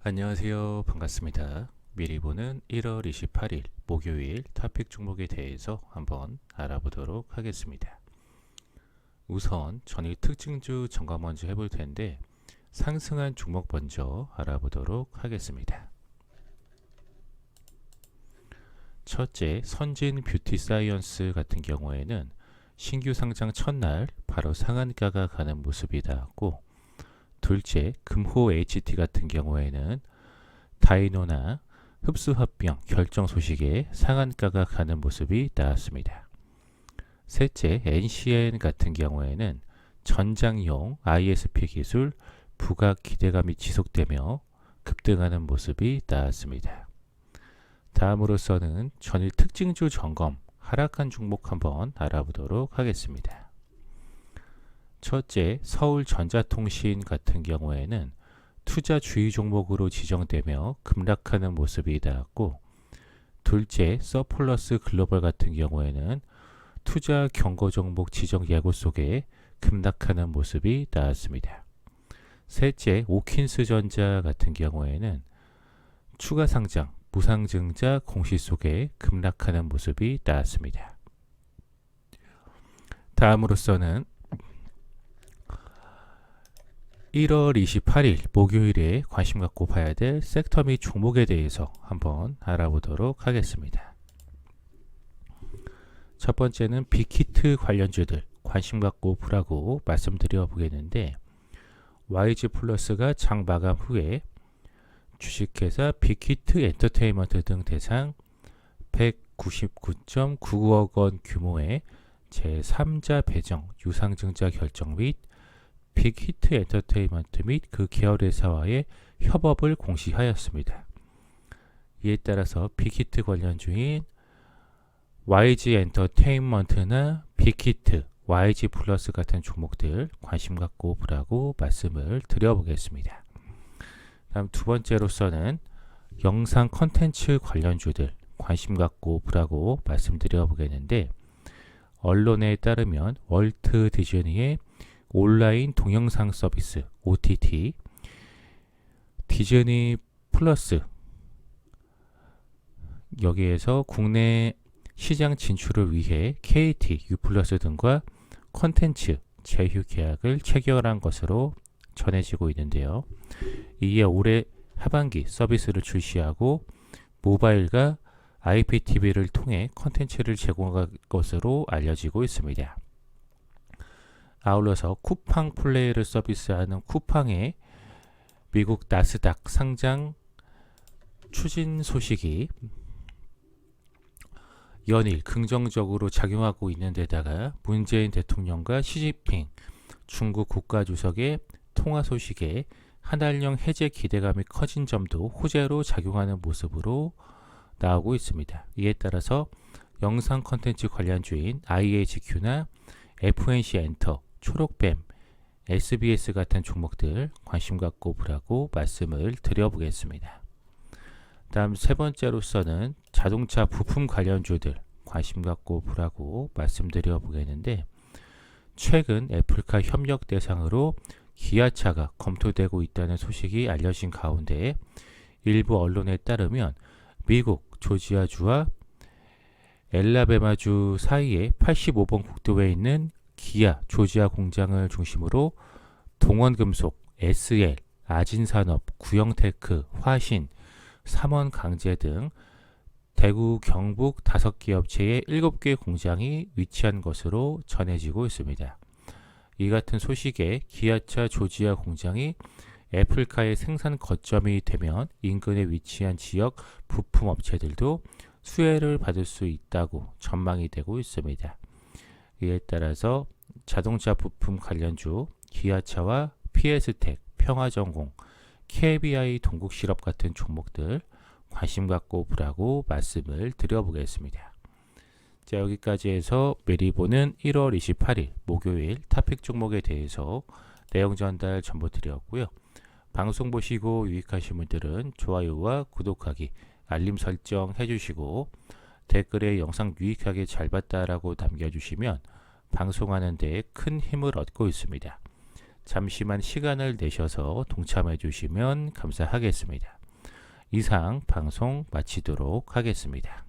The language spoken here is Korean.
안녕하세요. 반갑습니다. 미리 보는 1월 28일 목요일 토픽 종목에 대해서 한번 알아보도록 하겠습니다. 우선 전일 특징주 점검 먼저 해볼 텐데 상승한 종목 먼저 알아보도록 하겠습니다. 첫째, 선진 뷰티 사이언스 같은 경우에는 신규 상장 첫날 바로 상한가가 가는 모습이 나왔고 둘째, 금호 HT 같은 경우에는 다이노나 흡수합병 결정 소식에 상한가가 가는 모습이 나왔습니다. 셋째, NCN 같은 경우에는 전장용 ISP 기술 부각 기대감이 지속되며 급등하는 모습이 나왔습니다. 다음으로서는 전일 특징주 점검 하락한 종목 한번 알아보도록 하겠습니다. 첫째, 서울전자통신 같은 경우에는 투자 주의 종목으로 지정되며 급락하는 모습이 나왔고 둘째, 서플러스 글로벌 같은 경우에는 투자 경고 종목 지정 예고 속에 급락하는 모습이 나왔습니다. 셋째, 오킨스 전자 같은 경우에는 추가 상장, 무상증자 공시 속에 급락하는 모습이 나왔습니다. 다음으로서는 1월 28일 목요일에 관심 갖고 봐야 될 섹터 및 종목에 대해서 한번 알아보도록 하겠습니다. 첫 번째는 빅히트 관련주들 관심 갖고 보라고 말씀드려 보겠는데 YG 플러스가 장 마감 후에 주식회사 빅히트 엔터테인먼트 등 대상 199.99억 원 규모의 제3자 배정 유상증자 결정 및 빅 히트 엔터테인먼트 및 그 계열 회사와의 협업을 공시하였습니다. 이에 따라서 빅히트 관련주인 YG 엔터테인먼트나 빅히트, YG 플러스 같은 종목들 관심 갖고 보라고 말씀을 드려보겠습니다. 다음 두 번째로서는 영상 컨텐츠 관련주들 관심 갖고 보라고 말씀드려 보겠는데 언론에 따르면 월트 디즈니의 온라인 동영상 서비스 OTT 디즈니 플러스 여기에서 국내 시장 진출을 위해 KT, U+ 등과 컨텐츠 제휴 계약을 체결한 것으로 전해지고 있는데요. 이에 올해 하반기 서비스를 출시하고 모바일과 IPTV를 통해 컨텐츠를 제공할 것으로 알려지고 있습니다. 아울러서 쿠팡 플레이를 서비스하는 쿠팡의 미국 나스닥 상장 추진 소식이 연일 긍정적으로 작용하고 있는 데다가 문재인 대통령과 시진핑 중국 국가주석의 통화 소식에 한달령 해제 기대감이 커진 점도 호재로 작용하는 모습으로 나오고 있습니다. 이에 따라서 영상 컨텐츠 관련 주인 IHQ나 FNC 엔터, 초록뱀, SBS 같은 종목들 관심 갖고 보라고 말씀을 드려보겠습니다. 다음 세 번째로서는 자동차 부품 관련주들 관심 갖고 보라고 말씀드려 보겠는데 최근 애플카 협력 대상으로 기아차가 검토되고 있다는 소식이 알려진 가운데 일부 언론에 따르면 미국 조지아주와 엘라베마주 사이에 85번 국도에 있는 기아 조지아 공장을 중심으로 동원금속, SL, 아진산업, 구형테크, 화신, 삼원강제 등 대구, 경북 다섯 개 업체의 일곱 개 공장이 위치한 것으로 전해지고 있습니다. 이 같은 소식에 기아차 조지아 공장이 애플카의 생산 거점이 되면 인근에 위치한 지역 부품 업체들도 수혜를 받을 수 있다고 전망이 되고 있습니다. 이에 따라서 자동차 부품 관련주 기아차와 PS텍, 평화전공, KBI 동국실업 같은 종목들 관심 갖고 보라고 말씀을 드려보겠습니다. 자 여기까지 해서 미리 보는 1월 28일 목요일 타픽 종목에 대해서 내용 전달 전부 드렸고요. 방송 보시고 유익하신 분들은 좋아요와 구독하기, 알림 설정 해주시고 댓글에 영상 유익하게 잘 봤다라고 남겨주시면 방송하는 데큰 힘을 얻고 있습니다. 잠시만 시간을 내셔서 동참해 주시면 감사하겠습니다. 이상 방송 마치도록 하겠습니다.